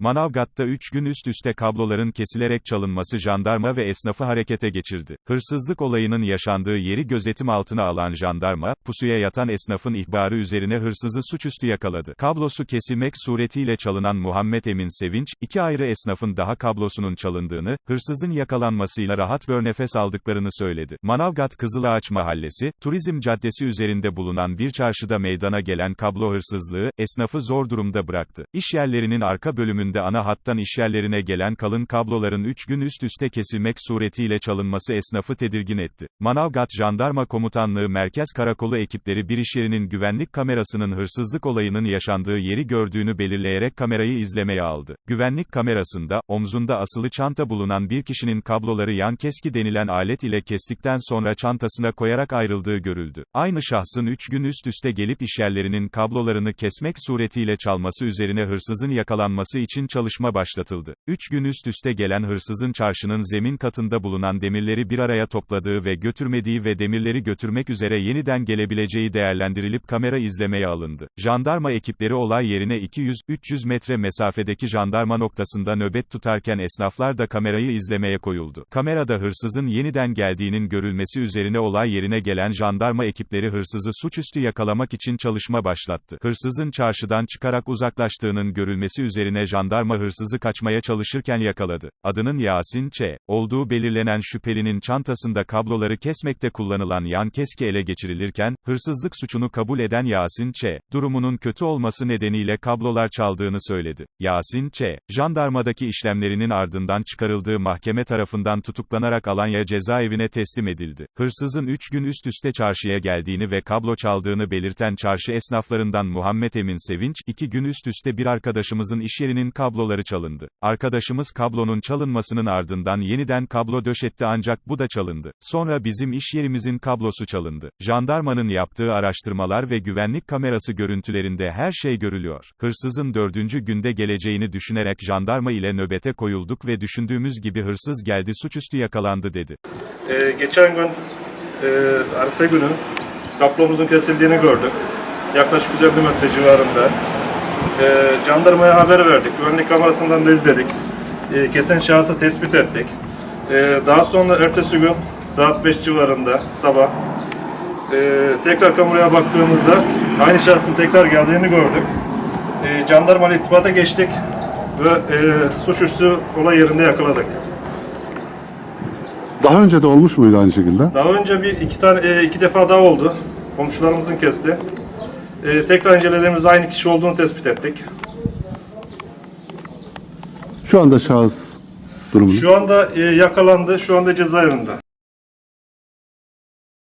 Manavgat'ta 3 gün üst üste kabloların kesilerek çalınması jandarma ve esnafı harekete geçirdi. Hırsızlık olayının yaşandığı yeri gözetim altına alan jandarma, pusuya yatan esnafın ihbarı üzerine hırsızı suçüstü yakaladı. Kablosu kesilmek suretiyle çalınan Muhammed Emin Sevinç, iki ayrı esnafın daha kablosunun çalındığını, hırsızın yakalanmasıyla rahat bir nefes aldıklarını söyledi. Manavgat Kızılağaç Mahallesi, Turizm Caddesi üzerinde bulunan bir çarşıda meydana gelen kablo hırsızlığı, esnafı zor durumda bıraktı. İş yerlerinin arka bölümünde ana hattan işyerlerine gelen kalın kabloların 3 gün üst üste kesilmek suretiyle çalınması esnafı tedirgin etti. Manavgat Jandarma Komutanlığı Merkez Karakolu ekipleri bir iş yerinin güvenlik kamerasının hırsızlık olayının yaşandığı yeri gördüğünü belirleyerek kamerayı izlemeye aldı. Güvenlik kamerasında, omzunda asılı çanta bulunan bir kişinin kabloları yan keski denilen alet ile kestikten sonra çantasına koyarak ayrıldığı görüldü. Aynı şahsın 3 gün üst üste gelip işyerlerinin kablolarını kesmek suretiyle çalması üzerine hırsızın yakalanması için çalışma başlatıldı. 3 gün üst üste gelen hırsızın çarşının zemin katında bulunan demirleri bir araya topladığı ve götürmediği ve demirleri götürmek üzere yeniden gelebileceği değerlendirilip kamera izlemeye alındı. Jandarma ekipleri olay yerine 200-300 metre mesafedeki jandarma noktasında nöbet tutarken esnaflar da kamerayı izlemeye koyuldu. Kamerada hırsızın yeniden geldiğinin görülmesi üzerine olay yerine gelen jandarma ekipleri hırsızı suçüstü yakalamak için çalışma başlattı. Hırsızın çarşıdan çıkarak uzaklaştığının görülmesi üzerine jandarma hırsızı kaçmaya çalışırken yakaladı. Adının Yasin Ç. olduğu belirlenen şüphelinin çantasında kabloları kesmekte kullanılan yan keski ele geçirilirken, hırsızlık suçunu kabul eden Yasin Ç. durumunun kötü olması nedeniyle kablolar çaldığını söyledi. Yasin Ç. jandarmadaki işlemlerinin ardından çıkarıldığı mahkeme tarafından tutuklanarak Alanya cezaevine teslim edildi. Hırsızın 3 gün üst üste çarşıya geldiğini ve kablo çaldığını belirten çarşı esnaflarından Muhammed Emin Sevinç, 2 gün üst üste bir arkadaşımızın iş yerinin kabloları çalındı. Arkadaşımız kablonun çalınmasının ardından yeniden kablo döşetti ancak bu da çalındı. Sonra bizim iş yerimizin kablosu çalındı. Jandarmanın yaptığı araştırmalar ve güvenlik kamerası görüntülerinde her şey görülüyor. Hırsızın dördüncü günde geleceğini düşünerek jandarma ile nöbete koyulduk ve düşündüğümüz gibi hırsız geldi suçüstü yakalandı dedi. Ee, geçen gün e, Arife günü kaplomuzun kesildiğini gördük. Yaklaşık 150 metre civarında. Ee, jandarmaya haber verdik. Güvenlik kamerasından da izledik. Ee, kesen şahsı tespit ettik. Ee, daha sonra ertesi gün saat 5 civarında sabah e, tekrar kameraya baktığımızda aynı şahsın tekrar geldiğini gördük. E, jandarma ile irtibata geçtik ve e, suçüstü olay yerinde yakaladık. Daha önce de olmuş muydu aynı şekilde? Daha önce bir iki tane e, iki defa daha oldu. Komşularımızın kesti. E, tekrar incelediğimizde aynı kişi olduğunu tespit ettik. Şu anda şahıs durumu. Şu anda e, yakalandı. Şu anda cezaevinde.